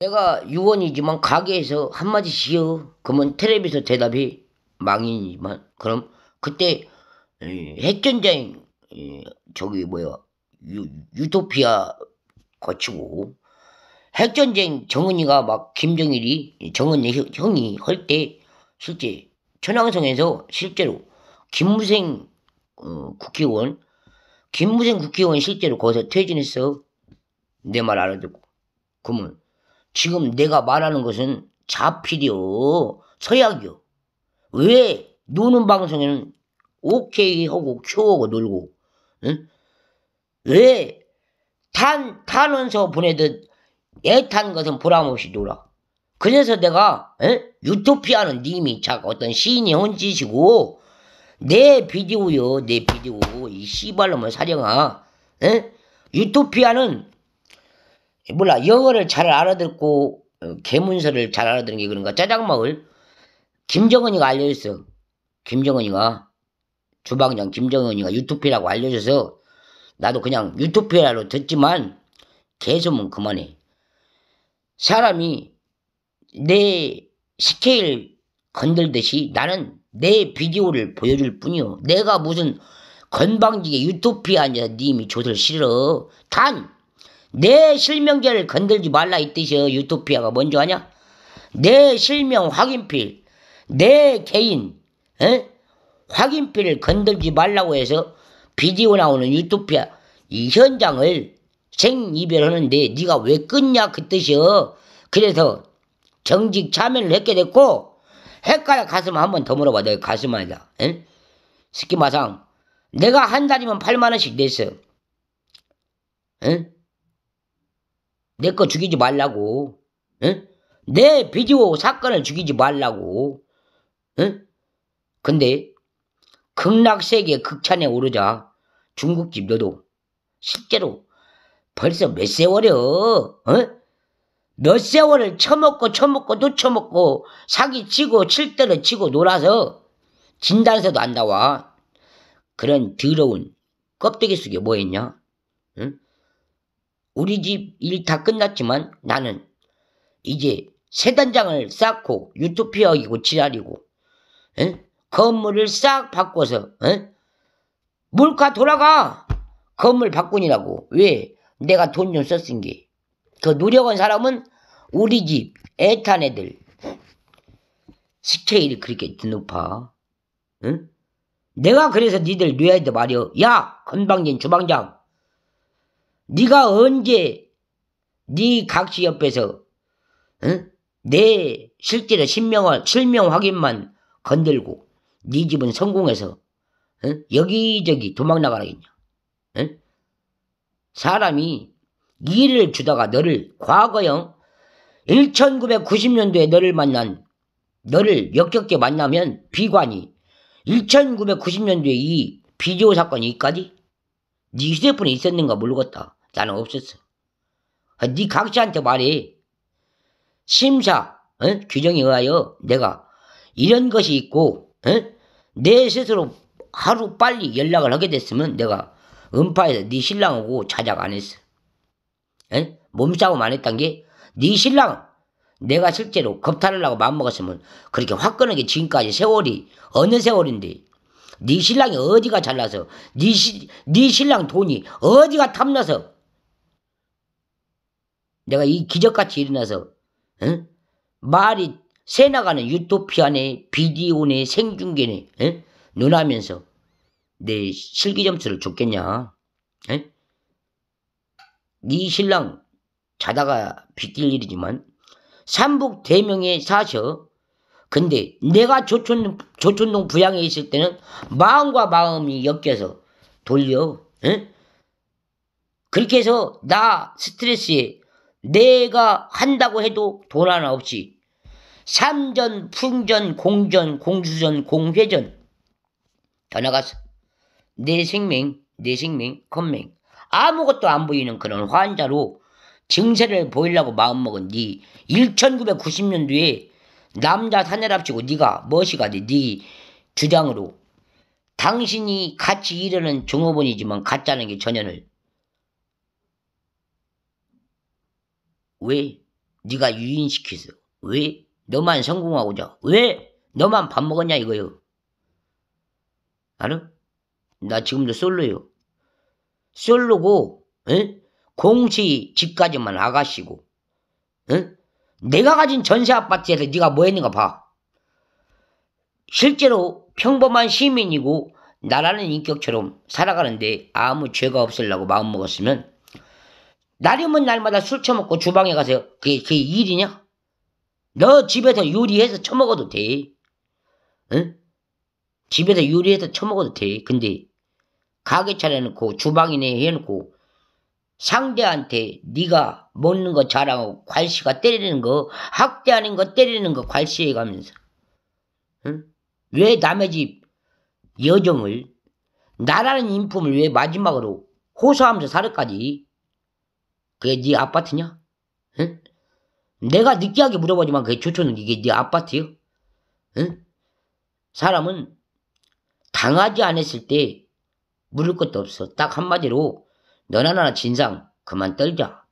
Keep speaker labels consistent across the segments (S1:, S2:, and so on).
S1: 내가 유언이지만 가게에서 한마디 지어. 그러면 텔레비에서 대답이 망인이지만 그럼 그때 에, 핵전쟁 에, 저기 뭐야 유, 유토피아 거치고 핵전쟁 정은이가 막 김정일이 정은이 형- 형이 할 때 실제 천왕성에서 실제로 김무생 어, 국회의원 김무생 국회의원 실제로 거기서 퇴진했어 내 말 알아듣고 그러면 지금 내가 말하는 것은 자필이요 서약이요 왜 노는 방송에는 오케이 하고 큐하고 놀고 응? 왜 탄, 탄원서 보내듯 애탄 것은 보람없이 놀아. 그래서 내가 에? 유토피아는 님이 자 어떤 시인이 혼짓이고 내 비디오요 내 비디오 이 씨발놈의 사령아 에? 유토피아는 몰라 영어를 잘 알아듣고 어, 개문서를 잘 알아듣는 게 그런가 짜장마을 김정은이가 알려줬어 김정은이가 주방장 김정은이가 유토피아라고 알려줘서 나도 그냥 유토피아로 듣지만 개소문 그만해. 사람이 내 스케일 건들듯이 나는 내 비디오를 보여줄 뿐이요. 내가 무슨 건방지게 유토피아냐 님이 조들 싫어. 단 내 실명제를 건들지 말라 이 뜻이여 유토피아가 뭔지 아냐? 내 실명 확인필, 내 개인 에? 확인필을 건들지 말라고 해서 비디오 나오는 유토피아 이 현장을 생이별하는데 네가 왜 끊냐 그 뜻이여. 그래서 정직 참여를 했게 됐고 헷갈려 가슴 한 번 더 물어봐 너 가슴 아니다. 에? 스키마상 내가 한 달이면 8만 원씩 냈어. 에? 내 거 죽이지 말라고. 에? 내 비디오 사건을 죽이지 말라고. 에? 근데 극락세계 극찬에 오르자 중국집 너도 실제로 벌써 몇 세월이여 어? 몇 세월을 처먹고 처먹고 또 처먹고 사기치고 칠대를 치고 놀아서 진단서도 안 나와 그런 더러운 껍데기 속에 뭐 있냐 응? 우리 집 일 다 끝났지만 나는 이제 새 단장을 쌓고 유토피아이고 지랄이고 응? 건물을 싹 바꿔서 응? 물가 돌아가! 건물 바꾼이라고. 왜? 내가 돈 좀 썼은 게 그 노력한 사람은 우리 집 애탄 애들. 스케일이 그렇게 높아. 응? 내가 그래서 니들 뇌한테 말이여 야! 건방진 주방장 네가 언제 네 각시 옆에서 응? 내 실제로 신명을 실명 확인만 건들고 네 집은 성공해서 응? 여기저기 도망 나가라겠냐 응? 사람이 일을 주다가 너를 과거형 1990년도에 너를 만난 너를 역겹게 만나면 비관이 1990년도에 이 비디오 사건이 있까지 네 휴대폰에 있었는가 모르겠다. 나는 없었어. 아, 네 각시한테 말해. 심사 어? 규정에 의하여 내가 이런 것이 있고 어? 내 스스로 하루 빨리 연락을 하게 됐으면 내가 음파에서 네 신랑하고 자작 안 했어. 에? 몸싸움 안 했단 게 네 신랑 내가 실제로 겁탈하려고 마음먹었으면 그렇게 화끈하게 지금까지 세월이 어느 세월인데 네 신랑이 어디가 잘나서 네, 시, 네 신랑 돈이 어디가 탐나서 내가 이 기적같이 일어나서 에? 말이 새 나가는 유토피아네 비디오네 생중계네 에? 눈하면서 내 실기 점수를 줬겠냐 에? 네 신랑 자다가 빗길 일이지만 삼북 대명에 사셔. 근데 내가 조촌, 조촌동 부양에 있을 때는 마음과 마음이 엮여서 돌려. 에? 그렇게 해서 나 스트레스에 내가 한다고 해도 돈 하나 없이 삼전, 풍전, 공전, 공수전, 공회전 더 나갔어. 내 생명, 내 생명, 건맹 아무것도 안 보이는 그런 환자로 증세를 보이려고 마음먹은 네 1990년도에 남자 사내랍치고 네가 멋이가 돼. 네 주장으로 당신이 같이 일하는 종업원이지만 가짜는 게 전혀를 왜 네가 유인시켰어. 왜? 너만 성공하고자. 왜? 너만 밥 먹었냐 이거요. 알아? 나 지금도 솔로요. 솔로고, 에? 공시 집까지만 아가씨고, 에? 내가 가진 전세 아파트에서 네가 뭐 했는가 봐. 실제로 평범한 시민이고 나라는 인격처럼 살아가는데 아무 죄가 없으려고 마음먹었으면 날이면 날마다 술 처먹고 주방에 가서 그게, 그게 일이냐? 너 집에서 요리해서 처먹어도 돼. 응? 집에서 요리해서 처먹어도 돼. 근데 가게 차려놓고 주방이네 해놓고 상대한테 네가 먹는 거 자랑하고 괄시가 때리는 거 학대하는 거 때리는 거 괄시해 가면서 응? 왜 남의 집 여정을 나라는 인품을 왜 마지막으로 호소하면서 살을까지 그게 네 아파트냐? 응? 내가 느끼하게 물어보지만 그게 조초는 이게 네 아파트요? 응? 사람은 당하지 않았을 때 물을 것도 없어. 딱 한마디로 너나 나나 진상 그만 떨자.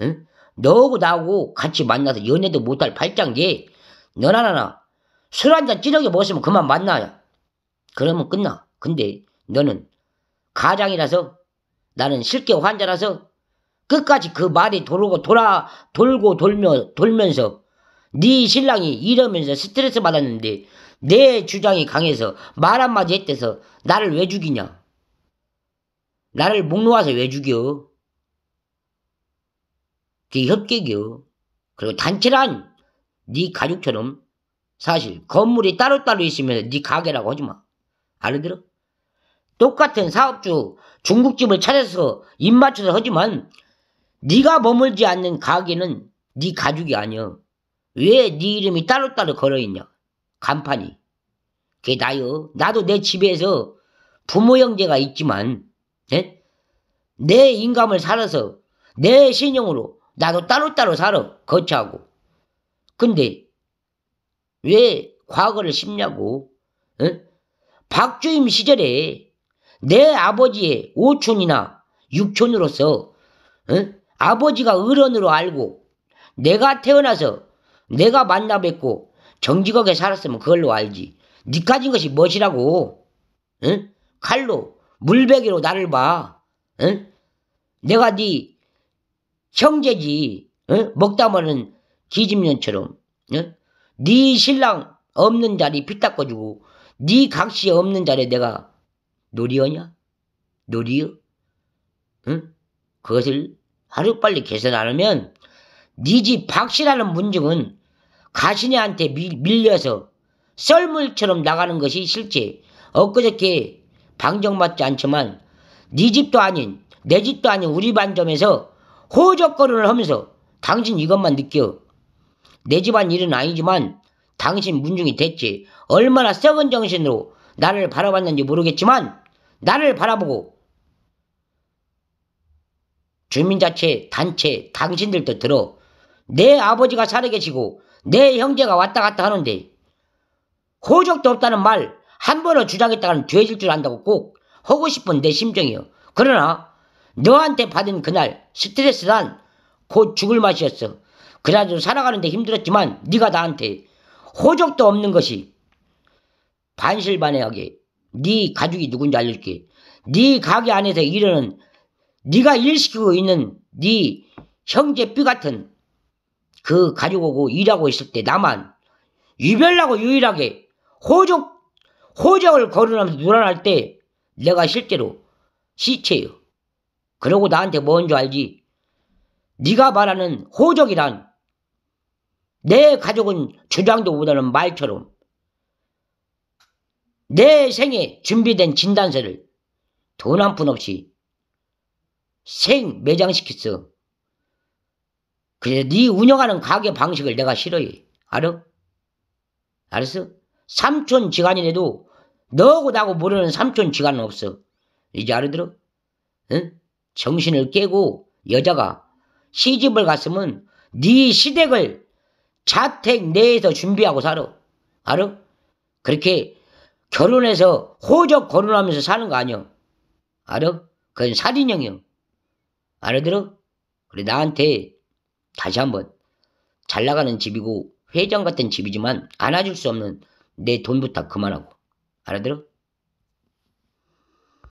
S1: 응? 너하고 나하고 같이 만나서 연애도 못할 발장게 너나 나나 술 한잔 찌르게 먹었으면 그만 만나야. 그러면 끝나. 근데 너는 가장이라서 나는 실계 환자라서 끝까지 그 말이 돌고 돌아 돌고 돌며 돌면서 네 신랑이 이러면서 스트레스 받았는데 내 주장이 강해서 말 한마디 했대서 나를 왜 죽이냐? 나를 목 놓아서 왜 죽여? 그게 협객이요. 그리고 단체란 네 가족처럼 사실 건물이 따로따로 있으면 네 가게라고 하지 마. 알아들어? 똑같은 사업주 중국집을 찾아서 입 맞춰서 하지만 네가 머물지 않는 가게는 네 가족이 아니여. 왜 네 이름이 따로따로 걸어있냐? 간판이. 그게 나요. 나도 내 집에서 부모 형제가 있지만 네? 내 인감을 살아서 내 신용으로 나도 따로따로 살아. 거처하고. 근데 왜 과거를 씹냐고? 어? 박주임 시절에 내 아버지의 오촌이나 육촌으로서 어? 아버지가 어른으로 알고 내가 태어나서 내가 만나 뵙고 정직하게 살았으면 그걸로 알지. 니 가진 것이 무엇이라고? 응? 칼로 물베기로 나를 봐. 응? 내가 네 형제지. 응? 먹다 보는 기집년처럼. 응? 네 신랑 없는 자리 피 닦아주고 네 각시 없는 자리에 내가 놀이어냐? 놀이여? 응? 그것을 하루빨리 개선 안 하면 네 집 박씨라는 문증은 가신이한테 밀려서 썰물처럼 나가는 것이 실제 엊그저께 방정맞지 않지만 네 집도 아닌 내 집도 아닌 우리 반점에서 호적거리를 하면서 당신 이것만 느껴. 내 집안 일은 아니지만 당신 문중이 됐지. 얼마나 썩은 정신으로 나를 바라봤는지 모르겠지만 나를 바라보고 주민자체 단체 당신들도 들어 내 아버지가 살아계시고 내 형제가 왔다 갔다 하는데 호적도 없다는 말 한 번을 주장했다가는 돼질 줄 안다고 꼭 하고 싶은 내 심정이요. 그러나 너한테 받은 그날 스트레스란 곧 죽을 맛이었어. 그래도 살아가는데 힘들었지만 네가 나한테 호적도 없는 것이 반실반의하게 네 가족이 누군지 알려줄게. 네 가게 안에서 일하는 네가 일시키고 있는 네 형제 삐 같은 그 가지고 일하고 있을 때 나만 유별나고 유일하게 호적 호적을 거론하면서 놀아날 때 내가 실제로 시체요. 그러고 나한테 뭔 줄 알지? 네가 말하는 호적이란 내 가족은 주장도보다는 말처럼 내 생에 준비된 진단서를 돈 한 푼 없이 생 매장시켰어. 그래 네 운영하는 가게 방식을 내가 싫어해. 알아? 알았어? 삼촌 지간이라도 너하고 나하고 모르는 삼촌 지간은 없어. 이제 알아들어? 응? 정신을 깨고 여자가 시집을 갔으면 네 시댁을 자택 내에서 준비하고 살아. 알아? 그렇게 결혼해서 호적 거론하면서 사는 거 아니야. 알아? 그건 살인형이야. 알아들어? 그래 나한테 다시 한번 잘 나가는 집이고 회장 같은 집이지만 안아줄 수 없는 내 돈 부탁 그만하고 알아들어?